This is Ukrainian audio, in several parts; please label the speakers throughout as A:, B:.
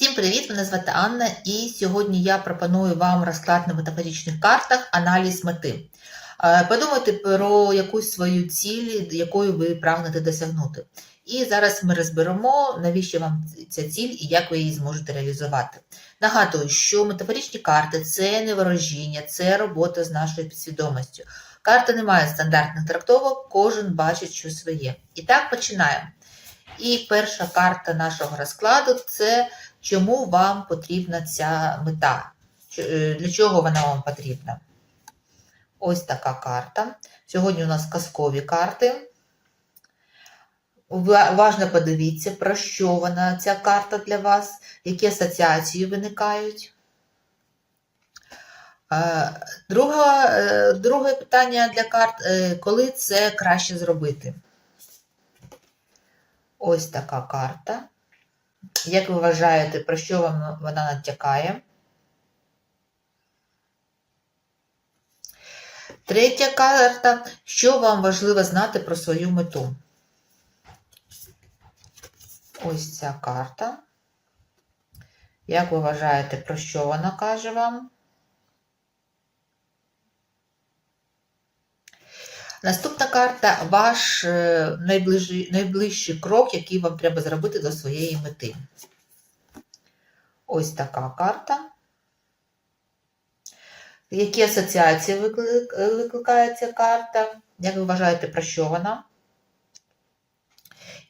A: Всім привіт! Мене звати Анна, і сьогодні я пропоную вам розклад на метафоричних картах аналіз мети. Е, Подумайте про якусь свою ціль, якою ви прагнете досягнути. І зараз ми розберемо, навіщо вам ця ціль і як ви її зможете реалізувати. Нагадую, що метафоричні карти це не ворожіння, це робота з нашою підсвідомістю. Карти не мають стандартних трактовок, кожен бачить що своє. І так починаємо. І перша карта нашого розкладу це чому вам потрібна ця мета? Е, Для чого вона вам потрібна? Ось така карта. Сьогодні у нас казкові карти. Ува- Уважно подивіться, про що вона, ця карта для вас, які асоціації виникають. Е, Друге, питання для карт, е, коли це краще зробити? Ось така карта. Як ви вважаєте, про що вам вона натякає? Третя карта. Що вам важливо знати про свою мету? Ось ця карта. Як ви вважаєте, про що вона каже вам? Наступна карта ваш е, найближчий, найближчий крок, який вам треба зробити до своєї мети. Ось така карта. Які асоціації виклик- викликає ця карта? Як ви вважаєте, про що вона?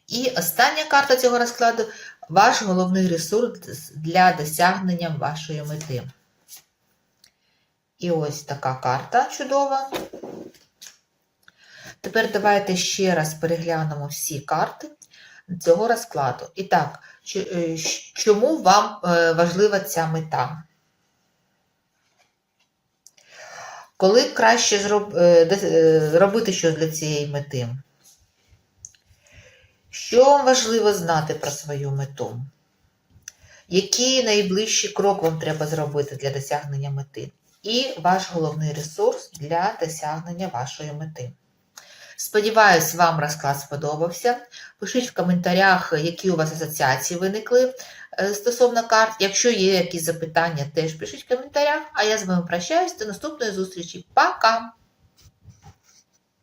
A: І остання карта цього розкладу ваш головний ресурс для досягнення вашої мети. І ось така карта чудова. Тепер давайте ще раз переглянемо всі карти цього розкладу. І так, е, чому вам е, важлива ця мета? Коли краще е, дос- е, робити щось для цієї мети? Що вам важливо знати про свою мету? Який найближчий крок вам треба зробити для досягнення мети? І ваш головний ресурс для досягнення вашої мети. Сподіваюсь, вам розклад сподобався. Пишіть в коментарях, які у вас асоціації виникли е, стосовно карт. Якщо є якісь запитання, теж пишіть в коментарях. А я з вами прощаюсь до наступної зустрічі. Пока!